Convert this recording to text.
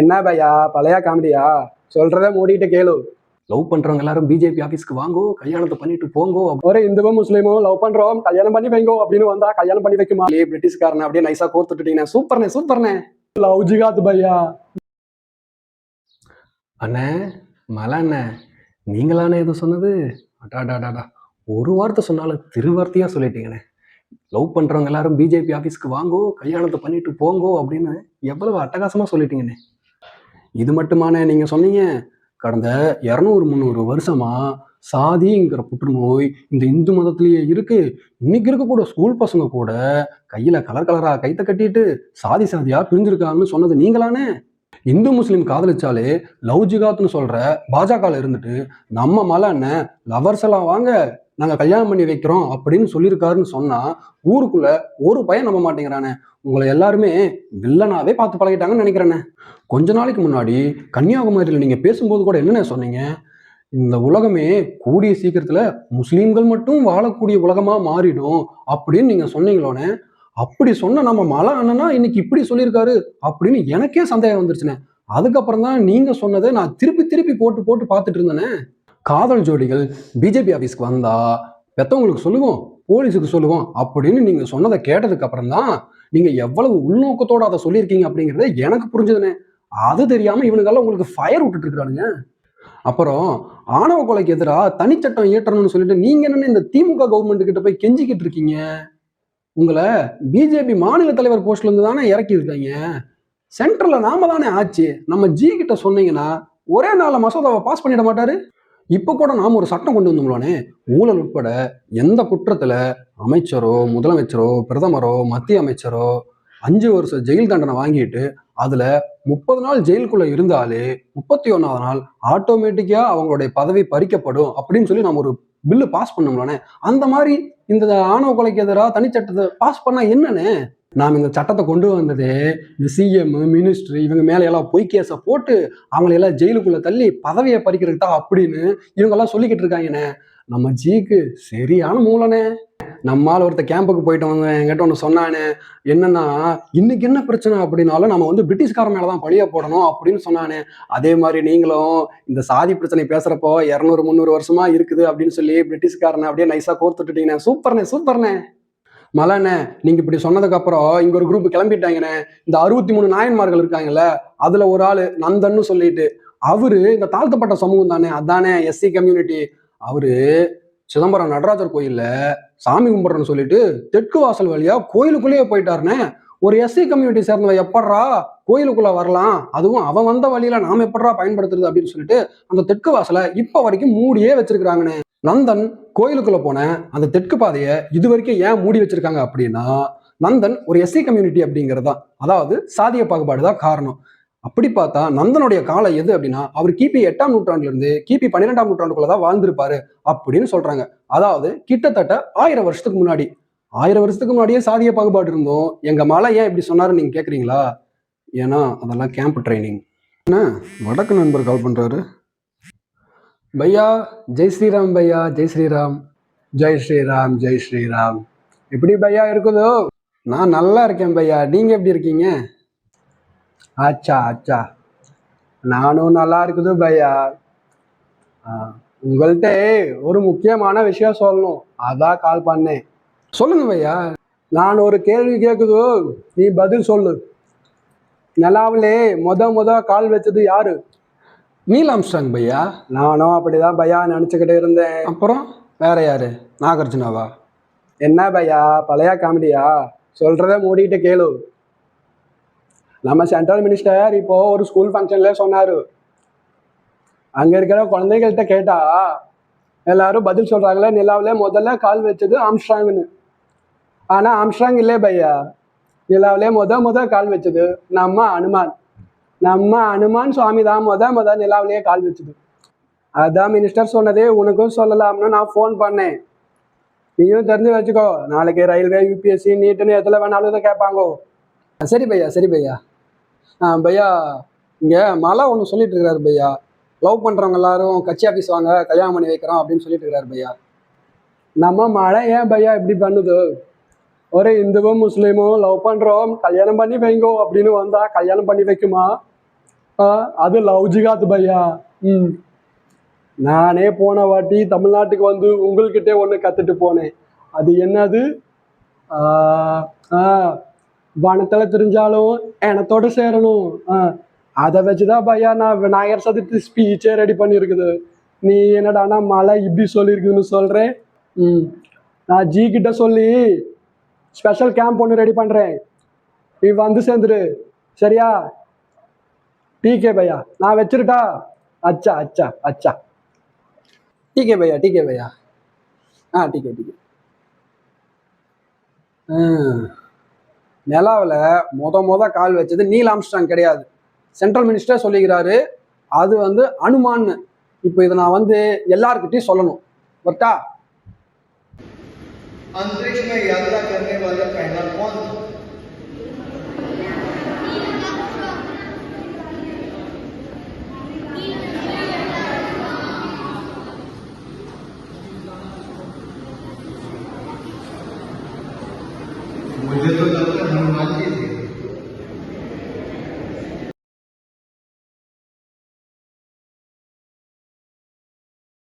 என்ன பையா பழைய காமெடியா? சொல்றத மூடிட்டு கேளு. லவ் பண்றவங்க எல்லாரும் பிஜேபி ஆபீஸ்க்கு வாங்கோ கல்யாணத்தை பண்ணிட்டு போங்கோ. ஒரு இந்துவும் முஸ்லீமும் லவ் பண்றோம். கல்யாணம் பண்ணி வைங்கோ அப்படின்னு வந்தா கல்யாணம் பண்ணி வைக்குமா? அப்படியே பிரிட்டிஷ்காரனை அப்படியே நைஸா கோர்த்துட்டீங்கன்னா சூப்பர்ண்ணே சூப்பர்ண்ணே. லவ் ஜிகாத் பையா? அண்ணே மலை அண்ணே நீங்களானே எதுவும் சொன்னது அடாடாடாடா ஒரு வார்த்தை சொன்னாலும் திருவார்த்தையா சொல்லிட்டீங்கண்ணே. லவ் பண்றவங்க எல்லாரும் பிஜேபி ஆபீஸ்க்கு வாங்கோ கல்யாணத்தை பண்ணிட்டு போங்கோ அப்படின்னு எவ்வளவு அட்டகாசமா சொல்லிட்டீங்கண்ணே. இது மட்டுமாண்ணே நீங்க சொன்னீங்க. கடந்த இரநூறு முந்நூறு வருஷமா சாதிங்கிற புற்றுநோய் இந்த இந்து மதத்திலேயே இருக்கு. இன்னைக்கு இருக்கக்கூட ஸ்கூல் பசங்க கூட கையில கலர் கலரா கைத்த கட்டிட்டு சாதி சாதியா பிரிஞ்சிருக்காங்கன்னு சொன்னது நீங்களானே இந்து முஸ்லீம் காதலிச்சாலே லவ் ஜிகாத்னு சொல்ற பாஜகவில் இருந்துட்டு நம்ம மலை அண்ணன் லவர்ஸ் எல்லாம் வாங்க நாங்க கல்யாணம் பண்ணி வைக்கிறோம் அப்படின்னு சொல்லியிருக்காருன்னு சொன்னா ஊருக்குள்ள ஒரு பையன் நம்ப மாட்டேங்கிறானே. உங்களை எல்லாருமே வில்லனாவே பார்த்து பழகிட்டாங்கன்னு நினைக்கிறேனே கொஞ்ச நாளைக்கு முன்னாடி கன்னியாகுமரியில் நீங்கள் பேசும்போது கூட என்னென்ன சொன்னீங்க? இந்த உலகமே கூடிய சீக்கிரத்தில் முஸ்லீம்கள் மட்டும் வாழக்கூடிய உலகமாக மாறிடும் அப்படின்னு நீங்கள் சொன்னீங்களோனே அப்படி சொன்ன நம்ம மலை அண்ணனா இன்னைக்கு இப்படி சொல்லியிருக்காரு அப்படின்னு எனக்கே சந்தேகம் வந்துருச்சுனே. அதுக்கப்புறம் தான் நீங்கள் சொன்னதை நான் திருப்பி திருப்பி போட்டு போட்டு பார்த்துட்டு இருந்தேனே. காதல் ஜோடிகள் பிஜேபி ஆஃபீஸ்க்கு வந்தா பெத்தவங்களுக்கு சொல்லுவோம் போலீஸுக்கு சொல்லுவோம் அப்படின்னு நீங்கள் சொன்னதை கேட்டதுக்கு அப்புறம் தான் நீங்கள் எவ்வளவு உள்நோக்கத்தோடு அதை சொல்லியிருக்கீங்க அப்படிங்கிறத எனக்கு புரிஞ்சதுனே. அது தெரியாம இவனுங்கெல்லாம் உங்களுக்கு ஃபயர் விட்டுட்டு இருக்கானுங்க அப்புறம் ஆணவ கொலைக்கு எதிராக தனிச்சட்டம் இயற்றணும்னு சொல்லிட்டு நீங்க என்னன்னு இந்த திமுக கவர்மெண்ட் கிட்ட போய் கெஞ்சிக்கிட்டு இருக்கீங்க. உங்களை பிஜேபி மாநில தலைவர் போஸ்ட்ல இருந்து தானே இறக்கி இருக்காங்க. சென்ட்ரல்ல நாம தானே ஆச்சு. நம்ம ஜி கிட்ட சொன்னீங்கன்னா ஒரே நாளில் மசோதாவை பாஸ் பண்ணிட மாட்டாரு? இப்ப கூட நாம ஒரு சட்டம் கொண்டு வந்தோம்லானே. ஊழல் உட்பட எந்த குற்றத்துல அமைச்சரோ முதலமைச்சரோ பிரதமரோ மத்திய அமைச்சரோ அஞ்சு வருஷம் ஜெயில் தண்டனை வாங்கிட்டு அதுல முப்பது நாள் ஜெயிலுக்குள்ள இருந்தாலே முப்பத்தி ஒன்னாவது நாள் ஆட்டோமேட்டிக்கா அவங்களுடைய பதவி பறிக்கப்படும் அப்படின்னு சொல்லி நம்ம ஒரு பில்லு பாஸ் பண்ணோம்லானே அந்த மாதிரி இந்த ஆணவ கொலைக்கு எதிராக தனிச்சட்டத்தை பாஸ் பண்ணா என்னன்னு நாம் இந்த சட்டத்தை கொண்டு வந்ததே இந்த சிஎம் மினிஸ்டர் இவங்க மேலே எல்லாம் பொய் கேஸை போட்டு அவங்களையெல்லாம் ஜெயிலுக்குள்ளே ஜெயிலுக்குள்ள தள்ளி பதவியை பறிக்கிறதுக்கு தான் அப்படின்னு இவங்கெல்லாம் சொல்லிக்கிட்டு இருக்காங்கண்ணே. நம்ம ஜிக்கு சரியான மூலனே நம்மால் ஒருத்த கேம்புக்கு போயிட்டு வந்தேன் என்கிட்ட ஒன்று சொன்னானே என்னன்னா இன்னைக்கு என்ன பிரச்சனை அப்படின்னாலும் நம்ம வந்து பிரிட்டிஷ்காரன் மேலே தான் பழிய போடணும் அப்படின்னு சொன்னானே. அதே மாதிரி நீங்களும் இந்த சாதி பிரச்சனை பேசுறப்போ இரநூறு முந்நூறு வருஷமா இருக்குது அப்படின்னு சொல்லி பிரிட்டிஷ்காரனை அப்படியே நைஸாக கோர்த்துட்டீங்கண்ணே சூப்பர்ண்ணே சூப்பர்ண்ணே. மலைண்ணே நீங்க இப்படி சொன்னதுக்கு அப்புறம் இங்க ஒரு குரூப் கிளம்பிட்டாங்கண்ணே. இந்த அறுபத்தி மூணு நாயன்மார்கள் இருக்காங்கல்ல அதுல ஒரு ஆளு நந்தன்னு சொல்லிட்டு. அவரு இந்த தாழ்த்தப்பட்ட சமூகம் தானே அதானே எஸ்சி கம்யூனிட்டி அவரு சிதம்பரம் நடராஜர் கோயில்ல சாமி கும்பிட்றேன்னு சொல்லிட்டு தெற்கு வாசல் வழியா கோயிலுக்குள்ளேயே போயிட்டாருனே. ஒரு எஸ்சி கம்யூனிட்டி சேர்ந்தவன் எப்பட்றா கோயிலுக்குள்ள வரலாம்? அதுவும் அவன் வந்த வழியில நாம எப்பட்றா பயன்படுத்துறது அப்படின்னு சொல்லிட்டு அந்த தெற்கு வாசலை இப்ப வரைக்கும் மூடியே வச்சிருக்கிறாங்கண்ணே நந்தன் கோயிலுக்குள்ள போன அந்த தெற்கு பாதையை இது வரைக்கும் ஏன் மூடி வச்சிருக்காங்க அப்படின்னா நந்தன் ஒரு எஸ்சி கம்யூனிட்டி அப்படிங்கிறது தான் அதாவது சாதிய பாகுபாடு தான் காரணம். அப்படி பார்த்தா நந்தனுடைய காலம் எது அப்படின்னா அவர் கிபி எட்டாம் நூற்றாண்டுல இருந்து கிபி பன்னிரெண்டாம் நூற்றாண்டுக்குள்ள தான் வாழ்ந்திருப்பாரு அப்படின்னு சொல்றாங்க. அதாவது கிட்டத்தட்ட ஆயிரம் வருஷத்துக்கு முன்னாடி. ஆயிரம் வருஷத்துக்கு முன்னாடியே சாதிய பாகுபாடு இருந்தோம். எங்க மலை ஏன் இப்படி சொன்னாருன்னு நீங்க கேக்குறீங்களா? ஏன்னா அதெல்லாம் கேம்ப் ட்ரைனிங் என்ன? வடக்கு நண்பர் கால் பண்றாரு. பையா ஜெய் ஸ்ரீராம் பையா ஜெய் ஸ்ரீராம். ஜெய் ஸ்ரீராம் ஜெய் ஸ்ரீராம். எப்படி பையா இருக்குதோ? நான் நல்லா இருக்கேன் பையா. நீங்க எப்படி இருக்கீங்க? அச்சா அச்சா. நானும் நல்லா இருக்குது பையா. ஆ, உங்கள்ட்ட ஒரு முக்கியமான விஷயம் சொல்லணும். அதான் கால் பண்ணேன். சொல்லுங்க பையா. நான் ஒரு கேள்வி கேக்குது. நீ பதில் சொல்லு. நிலாவிலே முத முத கால் வச்சது யாரு? நீல் ஆம்ஸ்டாங் பையா. நானும் அப்படிதான் பையா நினச்சிக்கிட்டு இருந்தேன். அப்புறம் வேற யாரு? நாகார்ஜுனாவா? என்ன பையா பழைய காமெடியா? சொல்றத மூடிட்டு கேளு. நம்ம சென்ட்ரல் மினிஸ்டர் இப்போ ஒரு ஸ்கூல் ஃபங்க்ஷன்ல சொன்னாரு. அங்க இருக்கிற குழந்தைகள்கிட்ட கேட்டா எல்லாரும் பதில் சொல்றாங்களே நிலாவில முதல்ல கால் வச்சது ஆம்ஸ்ட்ராங்னு ஆனா ஆம்ஸ்ட்ராங் இல்லையே பையா நிலாவிலே முத முத கால் வச்சது நம்ம அனுமான். நம்ம அனுமான் சுவாமி தான் முத முத நிலாவிலேயே கால் வச்சது. அதான் மினிஸ்டர் சொன்னதே உனக்கும் சொல்லலாம்னு நான் ஃபோன் பண்ணேன். நீயும் தெரிஞ்சு வச்சுக்கோ நாளைக்கு ரயில்வே யூபிஎஸ்சி நீட்டுன்னு எதில் வேணாலும் இதை கேட்பாங்கோ. சரி பையா சரி பையா. பையா இங்கே மலை ஒன்று சொல்லிட்டு இருக்காரு பையா. லவ் பண்ணுறவங்க எல்லாரும் கட்சி ஆஃபீஸ் வாங்க கல்யாணம் பண்ணி வைக்கிறோம் அப்படின்னு சொல்லிட்டு இருக்காரு பையா. நம்ம மழை ஏன் பையா இப்படி பண்ணுது? ஒரு இந்துவும் முஸ்லீமும் லவ் பண்ணுறோம் கல்யாணம் பண்ணி வைங்கோ அப்படின்னு வந்தா கல்யாணம் பண்ணி வைக்குமா? ஆ, அது லவ் ஜிகாத் பையா. ம். நானே போன வாட்டி தமிழ்நாட்டுக்கு வந்து உங்கள்கிட்டே ஒன்று கற்றுட்டு போனேன். அது என்னது? ஆ, வனத்தில் தெரிஞ்சாலும் இனத்தோட சேரணும். அதை வச்சுதான் பையா நான் விநாயகர் சதுர்த்தி ஸ்பீச்சே ரெடி பண்ணியிருக்குது. நீ என்னடானா மழை இப்படி சொல்லியிருக்குன்னு சொல்கிறேன் ம் நான் ஜி கிட்ட சொல்லி ஸ்பெஷல் கேம்ப் ஒன்று ரெடி பண்ணுறேன் நீ வந்து சேர்ந்துரு. சரியா? டிகே பையா நான் வச்சிருட்டா? அச்சா அச்சா அச்சா. டிகே பையா டிகே பையா? ஆ டிகே டிகே ஆ. நிலாவில் மொத மொத கால் வச்சது நீல் ஆம்ஸ்டாங் கிடையாது சென்ட்ரல் மினிஸ்டர் சொல்லிக்கிறாரு அது வந்து அனுமான்னு இப்போ இதை நான் வந்து எல்லார்கிட்டையும் சொல்லணும் வரட்டா अंतरिक्ष में यात्रा करने वाला पहला कौन था मुझे तो